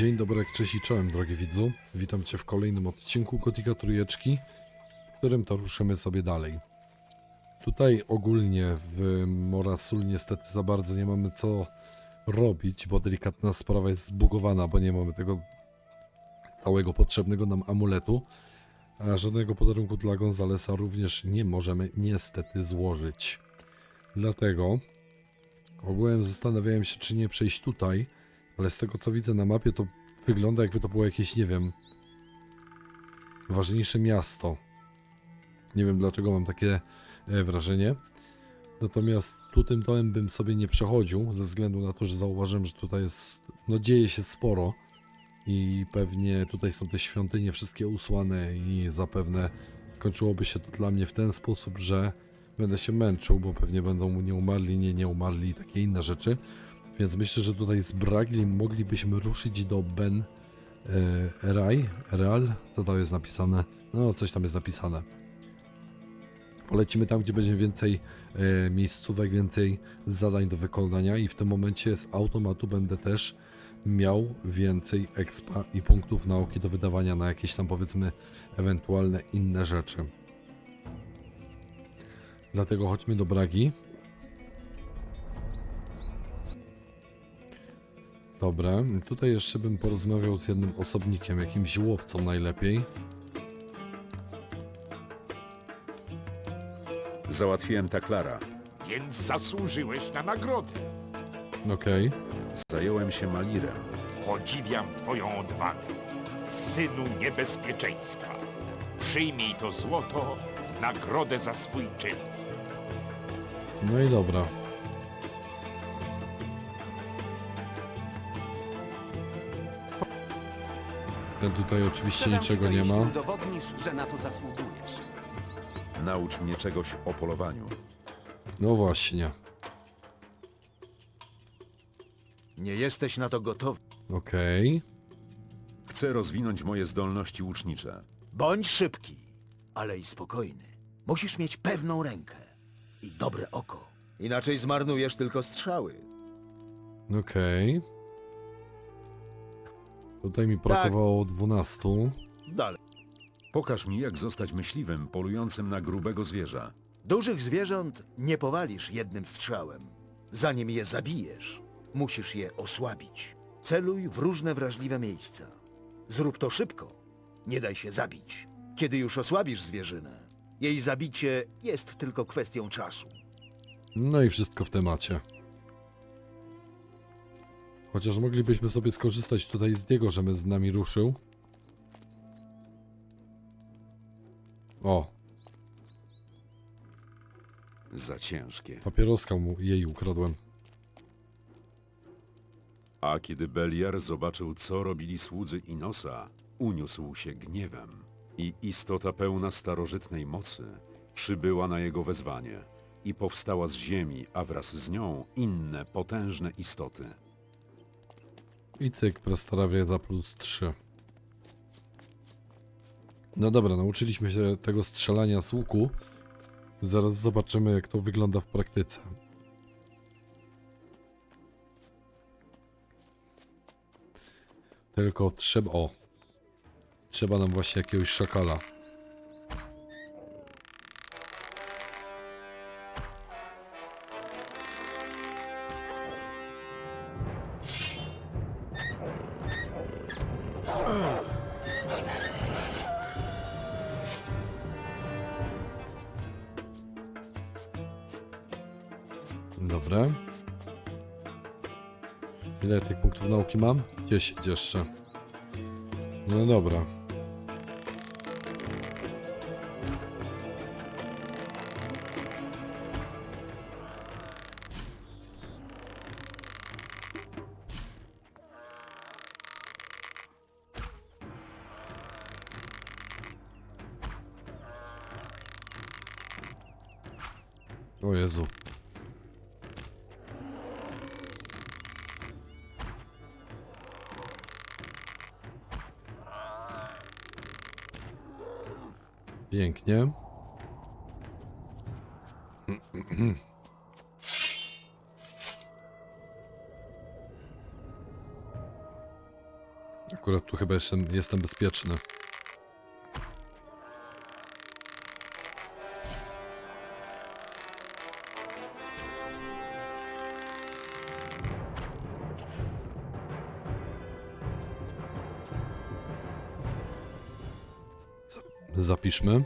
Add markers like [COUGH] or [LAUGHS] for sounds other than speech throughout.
Dzień dobry, cześć i czołem, drogi widzu. Witam Cię w kolejnym odcinku Gotika Trójeczki, w którym to ruszymy sobie dalej. Tutaj ogólnie w Morasul niestety za bardzo nie mamy co robić, bo delikatna sprawa jest zbugowana, bo nie mamy tego całego potrzebnego nam amuletu, a żadnego podarunku dla Gonzalesa również nie możemy niestety złożyć. Dlatego ogółem zastanawiałem się, czy nie przejść tutaj, ale z tego co widzę na mapie, to wygląda jakby to było jakieś, nie wiem, ważniejsze miasto. Nie wiem dlaczego mam takie e, wrażenie. Natomiast tu tym domem bym sobie nie przechodził, ze względu na to, że zauważyłem, że tutaj jest, no dzieje się sporo i pewnie tutaj są te świątynie wszystkie usłane i zapewne skończyłoby się to dla mnie w ten sposób, że będę się męczył, bo pewnie będą nie umarli, nie, nie umarli i takie inne rzeczy. Więc myślę, że tutaj z Bragli moglibyśmy ruszyć do Ben e, Rai, Real, co tam jest napisane? No, coś tam jest napisane. Polecimy tam, gdzie będzie więcej e, miejscówek, więcej zadań do wykonania i w tym momencie z automatu będę też miał więcej expa i punktów nauki do wydawania na jakieś tam powiedzmy ewentualne inne rzeczy. Dlatego chodźmy do Bragi. Dobra, tutaj jeszcze bym porozmawiał z jednym osobnikiem, jakimś łowcą najlepiej. Załatwiłem Taklara. Więc zasłużyłeś na nagrodę. Okej. Zająłem się Malirem. Podziwiam twoją odwagę. Synu niebezpieczeństwa. Przyjmij to złoto w nagrodę za swój czyn. No i dobra. Tutaj oczywiście Sprzedam niczego nie jeśli ma. udowodnisz, że na to zasługujesz. Naucz mnie czegoś o polowaniu. No właśnie. Nie jesteś na to gotowy. Okej. Chcę rozwinąć moje zdolności łucznicze. Bądź szybki, ale i spokojny. Musisz mieć pewną rękę i dobre oko. Inaczej zmarnujesz tylko strzały. Okej. Tutaj mi brakowało 12. Dalej. Pokaż mi, jak zostać myśliwym polującym na grubego zwierza. Dużych zwierząt nie powalisz jednym strzałem. Zanim je zabijesz, musisz je osłabić. Celuj w różne wrażliwe miejsca. Zrób to szybko. Nie daj się zabić. Kiedy już osłabisz zwierzynę, jej zabicie jest tylko kwestią czasu. No i wszystko w temacie. Chociaż moglibyśmy sobie skorzystać tutaj z niego, żeby z nami ruszył. O, Za ciężkie. papieroska mu jej ukradłem. A kiedy Beliar zobaczył, co robili słudzy Inosa, uniósł się gniewem. I istota pełna starożytnej mocy przybyła na jego wezwanie i powstała z ziemi, a wraz z nią inne potężne istoty. I cyk, prestarawia plus 3. No dobra, nauczyliśmy się tego strzelania z łuku. Zaraz zobaczymy, jak to wygląda w praktyce. Tylko trzeba. O! Trzeba nam właśnie jakiegoś szakala. Dobra. Ile tych punktów nauki mam? 10 jeszcze. No dobra. Pięknie. Akurat tu chyba jestem, jestem bezpieczny. Zapiszmy.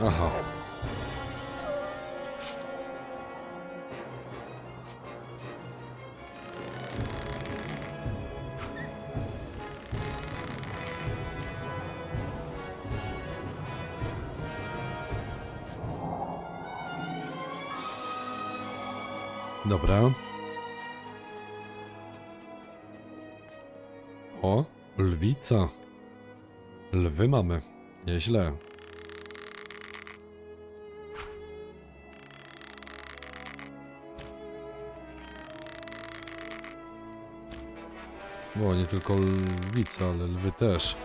Aha. Lwica. Lwy mamy. Nieźle. O, nie tylko lwica, ale lwy też.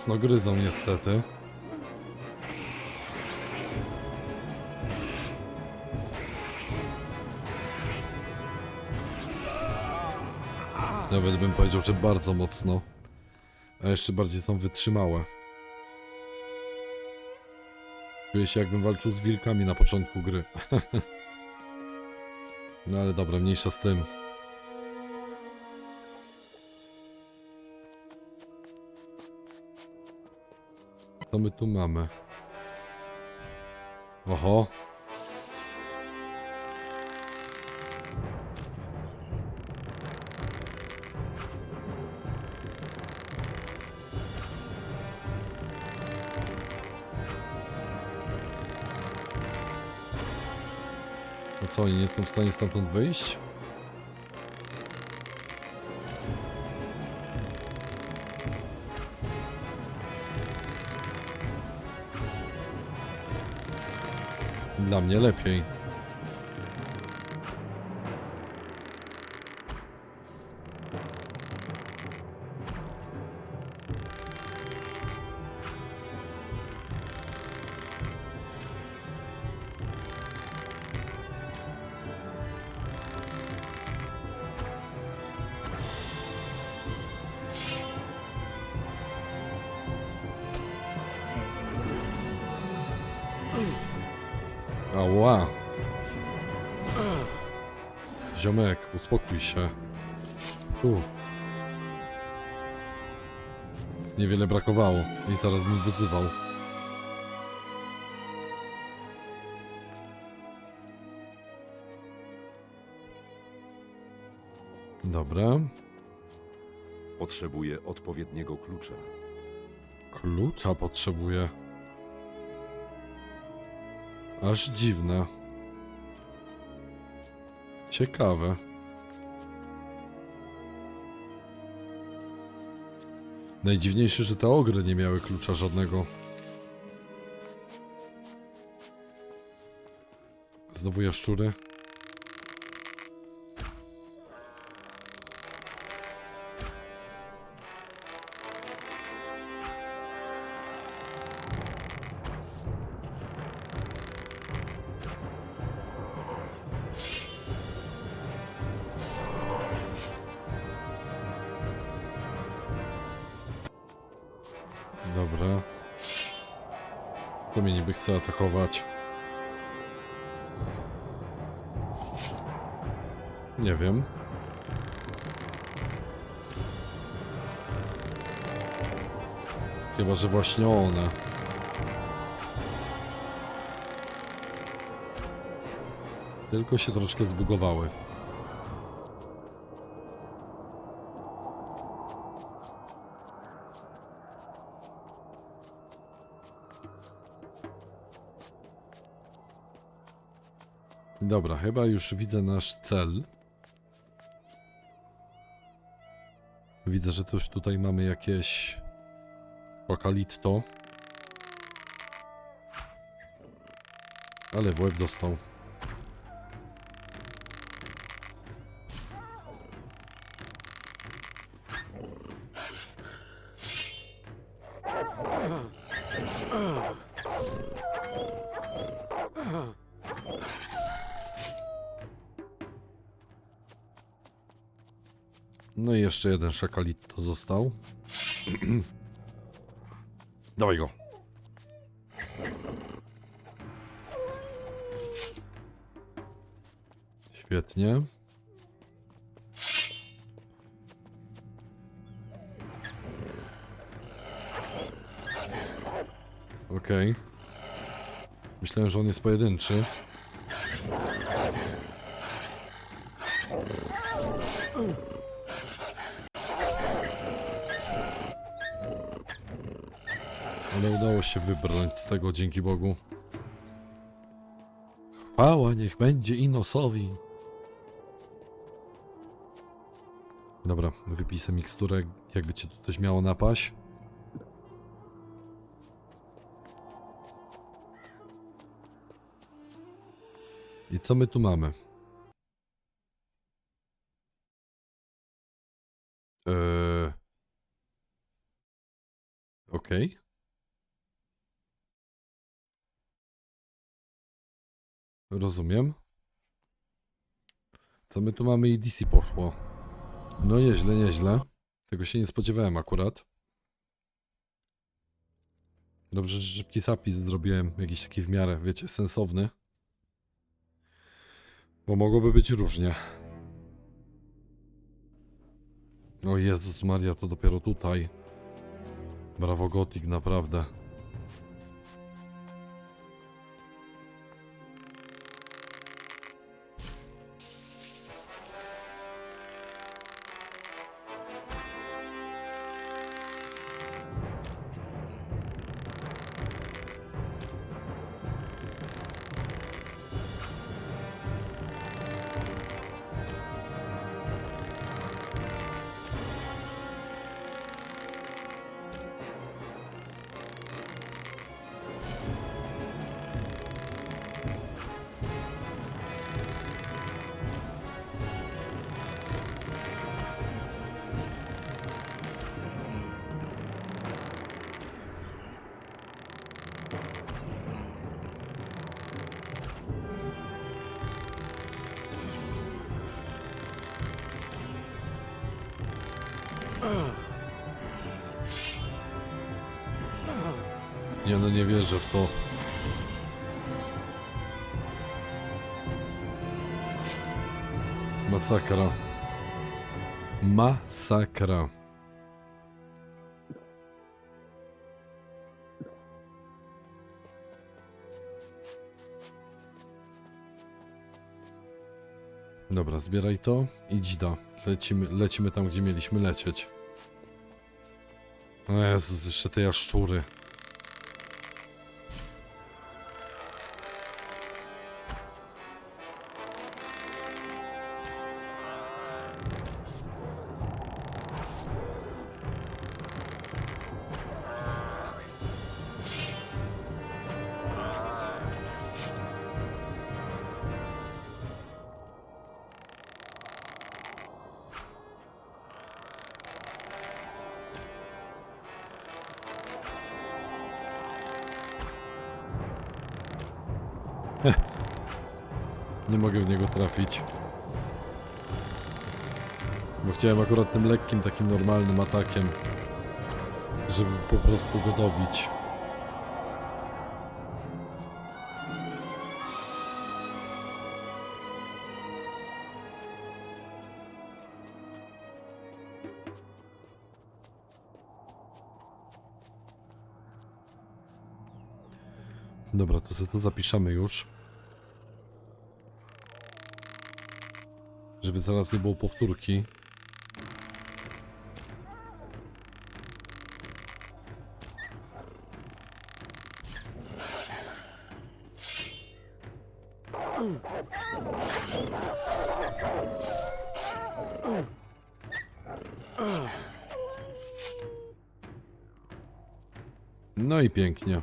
Mocno gryzą niestety. Nawet bym powiedział, że bardzo mocno. A jeszcze bardziej są wytrzymałe. Czuję się jakbym walczył z wilkami na początku gry. [LAUGHS] no ale dobra, mniejsza z tym. Co my tu mamy? Oho. No co, oni nie są w stanie stamtąd wyjść? Dla mnie lepiej. Ziomek, uspokój się. Tu. Niewiele brakowało i zaraz bym wyzywał. Dobra. Potrzebuję odpowiedniego klucza. Klucza potrzebuję. Aż dziwne. Ciekawe. Najdziwniejsze, że te ogry nie miały klucza żadnego. Znowu jaszczury. Dobra. To mnie niby chce atakować. Nie wiem. Chyba, że właśnie one. Tylko się troszkę zbugowały. Dobra, chyba już widzę nasz cel. Widzę, że też tutaj mamy jakieś Fakalitto. Ale w łeb dostał. No i jeszcze jeden szakalitto został. [CLEARS THROAT] Dawaj go. Świetnie. Okej. Myślałem, że on jest pojedynczy. Ale udało się wybrnąć z tego, dzięki Bogu. Chwała niech będzie Inosowi. Dobra, wypisę miksturę, jakby cię tu coś miało napaść. I co my tu mamy? Eee... Okej. Rozumiem. Co my tu mamy i poszło. No nieźle, nieźle. Tego się nie spodziewałem akurat. Dobrze, że szybki zapis zrobiłem, jakiś taki w miarę, wiecie, sensowny. Bo mogłoby być różnie. O Jezus Maria, to dopiero tutaj. Brawo Gothic, naprawdę. Ja no nie wierzę w to. Masakra. Masakra. Dobra, zbieraj to i dzida. Lecimy, lecimy tam, gdzie mieliśmy lecieć. O Jezus, jeszcze te jaszczury. [LAUGHS] Nie mogę w niego trafić. Bo chciałem akurat tym lekkim, takim normalnym atakiem, żeby po prostu go dobić. Dobra, to sobie to zapiszemy już. Żeby zaraz nie było powtórki. No i pięknie.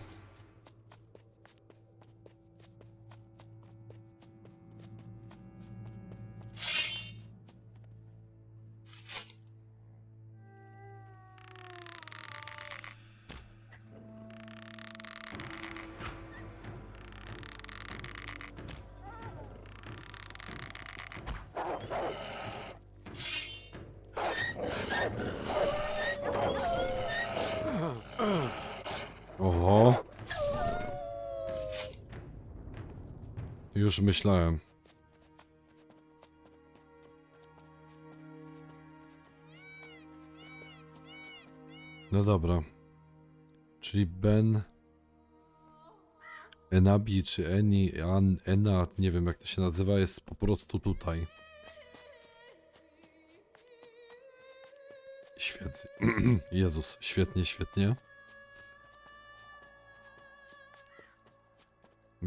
Już myślałem. No dobra. Czyli Ben. Enabi czy Eni, An, Ena, nie wiem jak to się nazywa, jest po prostu tutaj. Świetnie. [CLEARS THROAT] Jezus, świetnie, świetnie.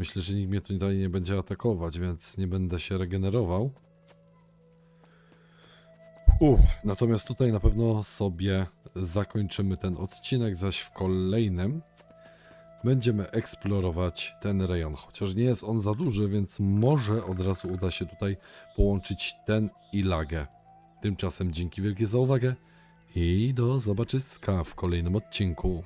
Myślę, że nikt mnie tutaj nie będzie atakować, więc nie będę się regenerował. Uff, natomiast tutaj na pewno sobie zakończymy ten odcinek, zaś w kolejnym będziemy eksplorować ten rejon. Chociaż nie jest on za duży, więc może od razu uda się tutaj połączyć ten i lagę. Tymczasem dzięki wielkie za uwagę i do zobaczyska w kolejnym odcinku.